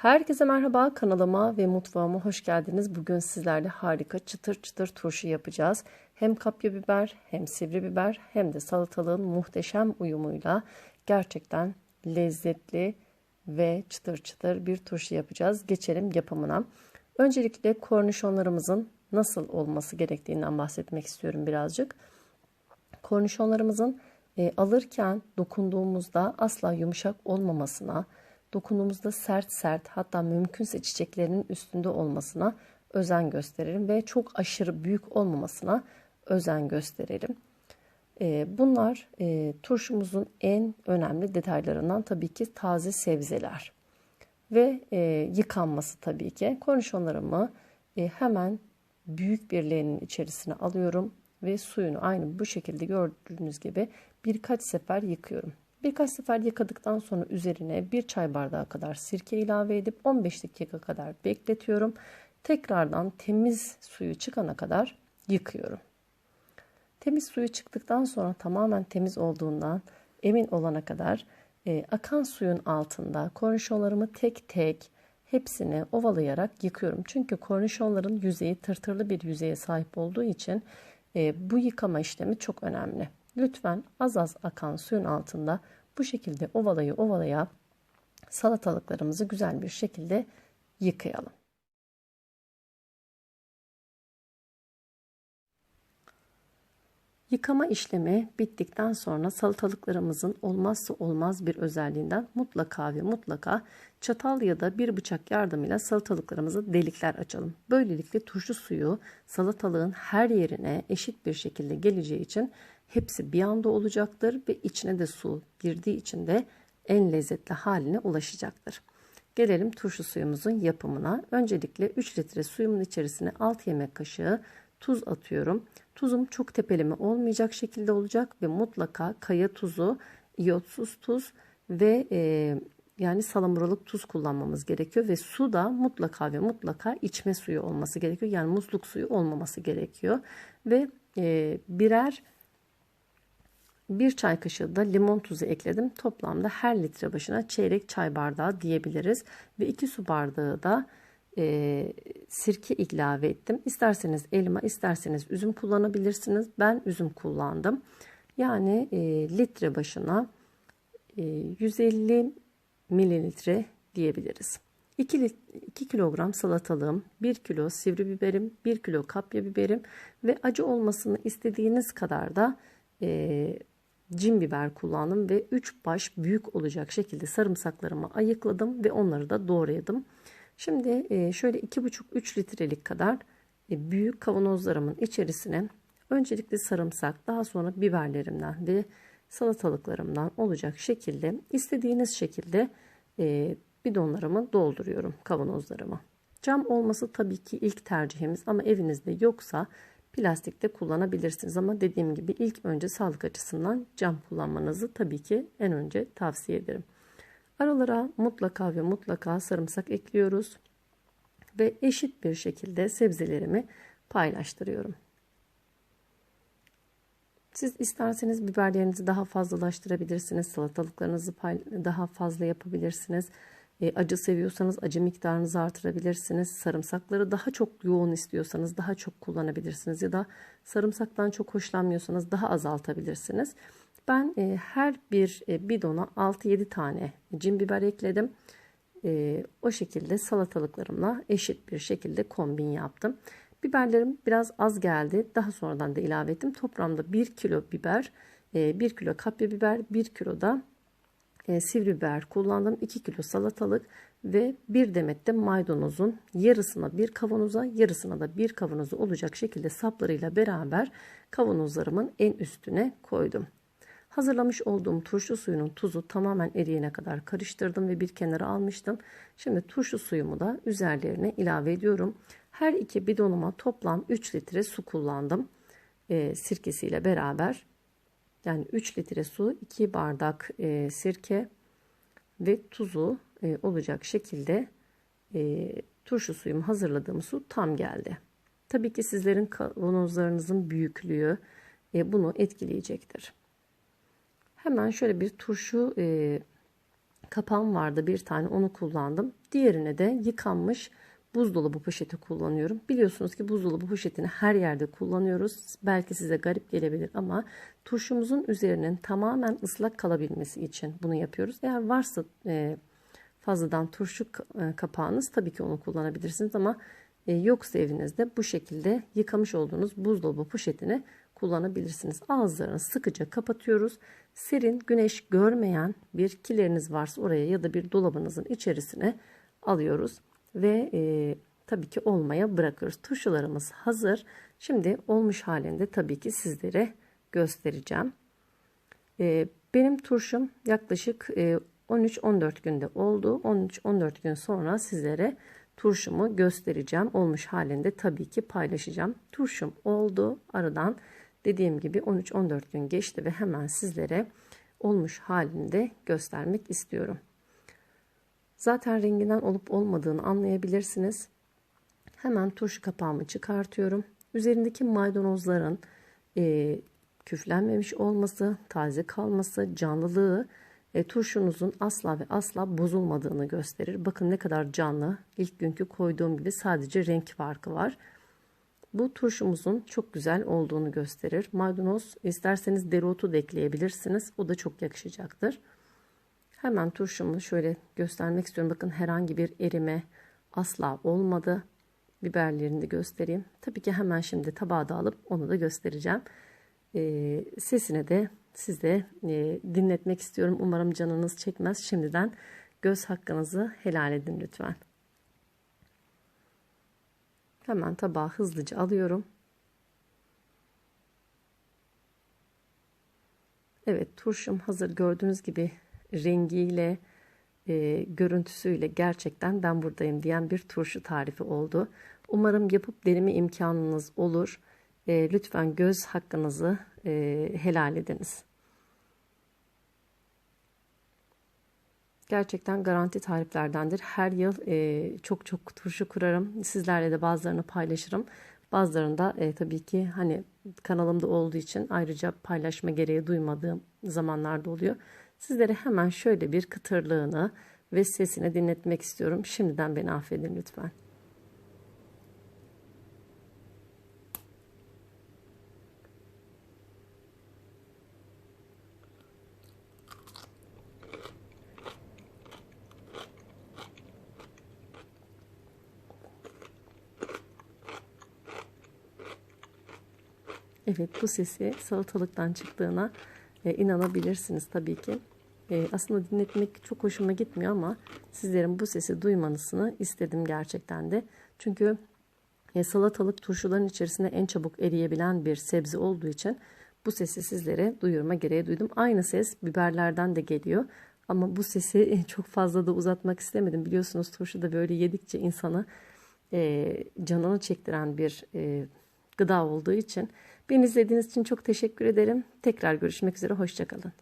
Herkese merhaba kanalıma ve mutfağıma hoş geldiniz. Bugün sizlerle harika çıtır çıtır turşu yapacağız. Hem kapya biber hem sivri biber hem de salatalığın muhteşem uyumuyla gerçekten lezzetli ve çıtır çıtır bir turşu yapacağız. Geçelim yapımına. Öncelikle kornişonlarımızın nasıl olması gerektiğinden bahsetmek istiyorum birazcık. Kornişonlarımızın e, alırken dokunduğumuzda asla yumuşak olmamasına, dokunduğumuzda sert sert hatta mümkünse çiçeklerinin üstünde olmasına özen gösteririm ve çok aşırı büyük olmamasına özen gösteririm. E, bunlar e, turşumuzun en önemli detaylarından tabii ki taze sebzeler ve e, yıkanması tabii ki. Kornişonlarımı hemen büyük bir leğenin içerisine alıyorum ve suyunu aynı bu şekilde gördüğünüz gibi birkaç sefer yıkıyorum. Birkaç sefer yıkadıktan sonra üzerine bir çay bardağı kadar sirke ilave edip 15 dakika kadar bekletiyorum. Tekrardan temiz suyu çıkana kadar yıkıyorum. Temiz suyu çıktıktan sonra tamamen temiz olduğundan emin olana kadar e, akan suyun altında kornişonlarımı tek tek hepsini ovalayarak yıkıyorum. Çünkü kornişonların yüzeyi tırtırlı bir yüzeye sahip olduğu için e, bu yıkama işlemi çok önemli. Lütfen az az akan suyun altında bu şekilde ovalaya ovalaya salatalıklarımızı güzel bir şekilde yıkayalım. Yıkama işlemi bittikten sonra salatalıklarımızın olmazsa olmaz bir özelliğinden mutlaka ve mutlaka çatal ya da bir bıçak yardımıyla salatalıklarımızı delikler açalım. Böylelikle turşu suyu salatalığın her yerine eşit bir şekilde geleceği için hepsi bir anda olacaktır ve içine de su girdiği için de en lezzetli haline ulaşacaktır. Gelelim turşu suyumuzun yapımına. Öncelikle 3 litre suyumun içerisine 6 yemek kaşığı tuz atıyorum. Tuzum çok tepeleme olmayacak şekilde olacak ve mutlaka kaya tuzu, iyotsuz tuz ve e, yani salamuralık tuz kullanmamız gerekiyor ve su da mutlaka ve mutlaka içme suyu olması gerekiyor. Yani musluk suyu olmaması gerekiyor ve e, birer bir çay kaşığı da limon tuzu ekledim. Toplamda her litre başına çeyrek çay bardağı diyebiliriz. Ve 2 su bardağı da e, sirke ilave ettim. İsterseniz elma isterseniz üzüm kullanabilirsiniz. Ben üzüm kullandım. Yani e, litre başına e, 150 mililitre diyebiliriz. 2, 2 kilogram salatalığım, 1 kilo sivri biberim, 1 kilo kapya biberim ve acı olmasını istediğiniz kadar da e, cin biber kullandım ve 3 baş büyük olacak şekilde sarımsaklarımı ayıkladım ve onları da doğrayadım. Şimdi e, şöyle 2,5-3 litrelik kadar e, büyük kavanozlarımın içerisine öncelikle sarımsak daha sonra biberlerimden ve salatalıklarımdan olacak şekilde istediğiniz şekilde e, bidonlarımı dolduruyorum kavanozlarımı. Cam olması tabii ki ilk tercihimiz ama evinizde yoksa plastikte kullanabilirsiniz ama dediğim gibi ilk önce sağlık açısından cam kullanmanızı tabii ki en önce tavsiye ederim. Aralara mutlaka ve mutlaka sarımsak ekliyoruz ve eşit bir şekilde sebzelerimi paylaştırıyorum. Siz isterseniz biberlerinizi daha fazlalaştırabilirsiniz. Salatalıklarınızı daha fazla yapabilirsiniz. E, acı seviyorsanız acı miktarınızı artırabilirsiniz. Sarımsakları daha çok yoğun istiyorsanız daha çok kullanabilirsiniz. Ya da sarımsaktan çok hoşlanmıyorsanız daha azaltabilirsiniz. Ben e, her bir e, bidona 6-7 tane cin biber ekledim. E, o şekilde salatalıklarımla eşit bir şekilde kombin yaptım. Biberlerim biraz az geldi. Daha sonradan da ilave ettim. Toplamda 1 kilo biber, e, 1 kilo kapya biber, 1 kilo da e, sivri biber kullandım. 2 kilo salatalık ve bir demet de maydanozun yarısına bir kavanoza yarısına da bir kavanoza olacak şekilde saplarıyla beraber kavanozlarımın en üstüne koydum. Hazırlamış olduğum turşu suyunun tuzu tamamen eriyene kadar karıştırdım ve bir kenara almıştım. Şimdi turşu suyumu da üzerlerine ilave ediyorum. Her iki bidonuma toplam 3 litre su kullandım. E, sirkesiyle beraber. Yani 3 litre su, 2 bardak e, sirke ve tuzu e, olacak şekilde e, turşu suyumu hazırladığım su tam geldi. Tabii ki sizlerin kavanozlarınızın büyüklüğü e, bunu etkileyecektir. Hemen şöyle bir turşu e, kapağım vardı bir tane onu kullandım. Diğerine de yıkanmış buzdolabı poşeti kullanıyorum. Biliyorsunuz ki buzdolabı poşetini her yerde kullanıyoruz. Belki size garip gelebilir ama turşumuzun üzerinin tamamen ıslak kalabilmesi için bunu yapıyoruz. Eğer varsa e, fazladan turşu e, kapağınız tabii ki onu kullanabilirsiniz ama e, yoksa evinizde bu şekilde yıkamış olduğunuz buzdolabı poşetini kullanabilirsiniz. Ağızlarını sıkıca kapatıyoruz. Serin, güneş görmeyen bir kileriniz varsa oraya ya da bir dolabınızın içerisine alıyoruz ve e, tabii ki olmaya bırakıyoruz. Turşularımız hazır. Şimdi olmuş halinde tabii ki sizlere göstereceğim. E, benim turşum yaklaşık e, 13-14 günde oldu. 13-14 gün sonra sizlere turşumu göstereceğim. Olmuş halinde tabii ki paylaşacağım. Turşum oldu. Aradan dediğim gibi 13-14 gün geçti ve hemen sizlere olmuş halinde göstermek istiyorum. Zaten renginden olup olmadığını anlayabilirsiniz. Hemen turşu kapağımı çıkartıyorum. Üzerindeki maydanozların e, küflenmemiş olması, taze kalması, canlılığı e, turşunuzun asla ve asla bozulmadığını gösterir. Bakın ne kadar canlı. İlk günkü koyduğum gibi sadece renk farkı var. Bu turşumuzun çok güzel olduğunu gösterir. Maydanoz isterseniz dereotu da ekleyebilirsiniz. O da çok yakışacaktır. Hemen turşumu şöyle göstermek istiyorum. Bakın herhangi bir erime asla olmadı. Biberlerini de göstereyim. Tabii ki hemen şimdi tabağa da alıp onu da göstereceğim. Ee, sesini de size e, dinletmek istiyorum. Umarım canınız çekmez. Şimdiden göz hakkınızı helal edin lütfen. Hemen tabağı hızlıca alıyorum. Evet turşum hazır gördüğünüz gibi rengiyle e, görüntüsüyle gerçekten ben buradayım diyen bir turşu tarifi oldu. Umarım yapıp deneme imkanınız olur. E, lütfen göz hakkınızı e, helal ediniz. Gerçekten garanti tariflerdendir. Her yıl e, çok çok turşu kurarım. Sizlerle de bazılarını paylaşırım. Bazılarında e, tabii ki hani kanalımda olduğu için ayrıca paylaşma gereği duymadığım zamanlarda oluyor. Sizlere hemen şöyle bir kıtırlığını ve sesini dinletmek istiyorum. Şimdiden beni affedin lütfen. Evet bu sesi salatalıktan çıktığına e, inanabilirsiniz tabii ki. E, aslında dinletmek çok hoşuma gitmiyor ama sizlerin bu sesi duymanızını istedim gerçekten de. Çünkü e, salatalık turşuların içerisinde en çabuk eriyebilen bir sebze olduğu için bu sesi sizlere duyurma gereği duydum. Aynı ses biberlerden de geliyor. Ama bu sesi çok fazla da uzatmak istemedim. Biliyorsunuz turşu da böyle yedikçe insanı e, canını çektiren bir e, gıda olduğu için. Beni izlediğiniz için çok teşekkür ederim. Tekrar görüşmek üzere. Hoşçakalın.